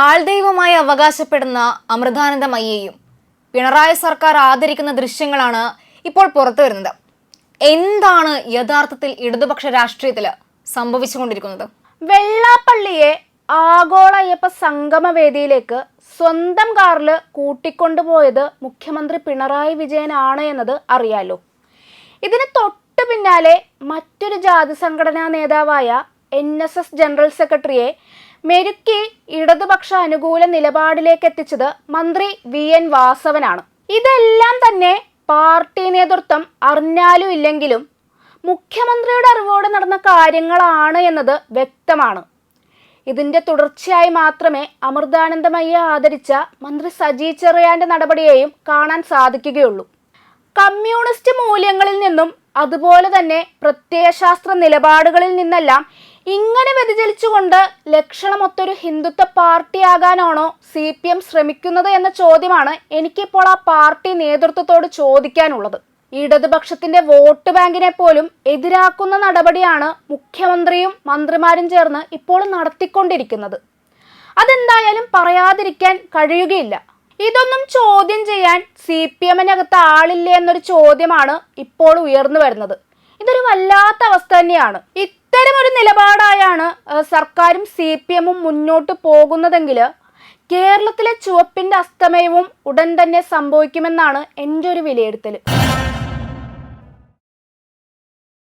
ആൾദൈവമായി അവകാശപ്പെടുന്ന അമൃതാനന്ദമയ്യയും പിണറായി സർക്കാർ ആദരിക്കുന്ന ദൃശ്യങ്ങളാണ് ഇപ്പോൾ പുറത്തു വരുന്നത്. എന്താണ് യഥാർത്ഥത്തിൽ ഇടതുപക്ഷ രാഷ്ട്രീയത്തിൽ സംഭവിച്ചുകൊണ്ടിരിക്കുന്നത്? വെള്ളാപ്പള്ളിയെ ആഗോള അയ്യപ്പ സംഗമവേദിയിലേക്ക് സ്വന്തം കാറിൽ കൂട്ടിക്കൊണ്ടുപോയത് മുഖ്യമന്ത്രി പിണറായി വിജയനാണ് എന്നത് അറിയാലോ. ഇതിന് തൊട്ടു പിന്നാലെ മറ്റൊരു ജാതി സംഘടനാ നേതാവായ എൻ എസ് എസ് ജനറൽ സെക്രട്ടറിയെ മെരുക്കി ഇടതുപക്ഷ അനുകൂല നിലപാടിലേക്ക് എത്തിച്ചത് മന്ത്രി വി എൻ വാസവനാണ്. ഇതെല്ലാം തന്നെ പാർട്ടി നേതൃത്വം അറിഞ്ഞാലും ഇല്ലെങ്കിലും മുഖ്യമന്ത്രിയുടെ അറിവോടെ നടന്ന കാര്യങ്ങളാണ് എന്നത് വ്യക്തമാണ്. ഇതിന്റെ തുടർച്ചയായി മാത്രമേ അമൃതാനന്ദമയ്യ ആദരിച്ച മന്ത്രി സജി ചെറിയാന്റെ നടപടിയെയും കാണാൻ സാധിക്കുകയുള്ളൂ. കമ്മ്യൂണിസ്റ്റ് മൂല്യങ്ങളിൽ നിന്നും അതുപോലെ തന്നെ പ്രത്യയശാസ്ത്ര നിലപാടുകളിൽ നിന്നെല്ലാം ഇങ്ങനെ വ്യതിചലിച്ചുകൊണ്ട് ലക്ഷണമൊത്തൊരു ഹിന്ദുത്വ പാർട്ടിയാകാനാണോ സി പി എം ശ്രമിക്കുന്നത് എന്ന ചോദ്യമാണ് എനിക്കിപ്പോൾ ആ പാർട്ടി നേതൃത്വത്തോട് ചോദിക്കാനുള്ളത്. ഇടതുപക്ഷത്തിന്റെ വോട്ട് ബാങ്കിനെ പോലും എതിരാക്കുന്ന നടപടിയാണ് മുഖ്യമന്ത്രിയും മന്ത്രിമാരും ചേർന്ന് ഇപ്പോൾ നടത്തിക്കൊണ്ടിരിക്കുന്നത്. അതെന്തായാലും പറയാതിരിക്കാൻ കഴിയുകയില്ല. ഇതൊന്നും ചോദ്യം ചെയ്യാൻ സി പി എമ്മിനകത്ത് ആളില്ലേ എന്നൊരു ചോദ്യമാണ് ഇപ്പോൾ ഉയർന്നു വരുന്നത്. ഇതൊരു വല്ലാത്ത അവസ്ഥ തന്നെയാണ്. ഇത്തരം ഒരു നിലപാടായാണ് സർക്കാരും സി പി എമ്മും മുന്നോട്ട് പോകുന്നതെങ്കിൽ കേരളത്തിലെ ചുവപ്പിന്റെ അസ്തമയവും ഉടൻ തന്നെ സംഭവിക്കുമെന്നാണ് എന്റെ ഒരു വിലയിരുത്തൽ